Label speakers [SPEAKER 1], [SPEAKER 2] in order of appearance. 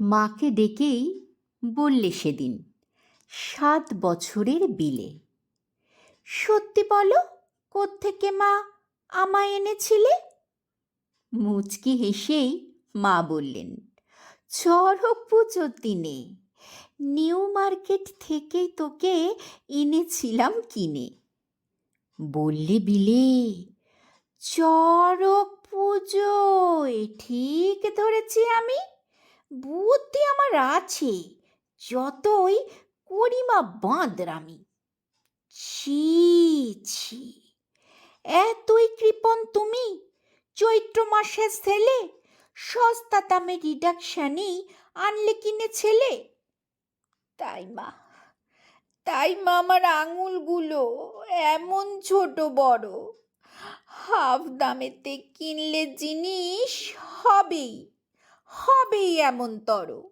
[SPEAKER 1] মাকে ডেকেই বললে সেদিন, সাত বছরের বিলে। সত্যি বলো, কোত্থেকে মা আমায় এনেছিলে? মুচকি হেসেই মা বললেন চড়ক পুজোর দিনে, নিউ মার্কেট থেকেই তোকে এনেছিলাম কিনে। বললে বিলে চড়ক পুজোয়, ঠিক ধরেছি আমি। বুদ্ধি আমার আছে যতই করিমা বাঁদরামি ছি ছি, এতই কৃপণ তুমি, চৈত্র মাসের ছেলে, সস্তা দামে রিডাকশানেই আনলে কিনে ছেলে। তাই মা তাই মা আমার আঙুলগুলো এমন ছোট বড়, হাফ দামেতে কিনলে জিনিস হবেই। হবেই এমন তর।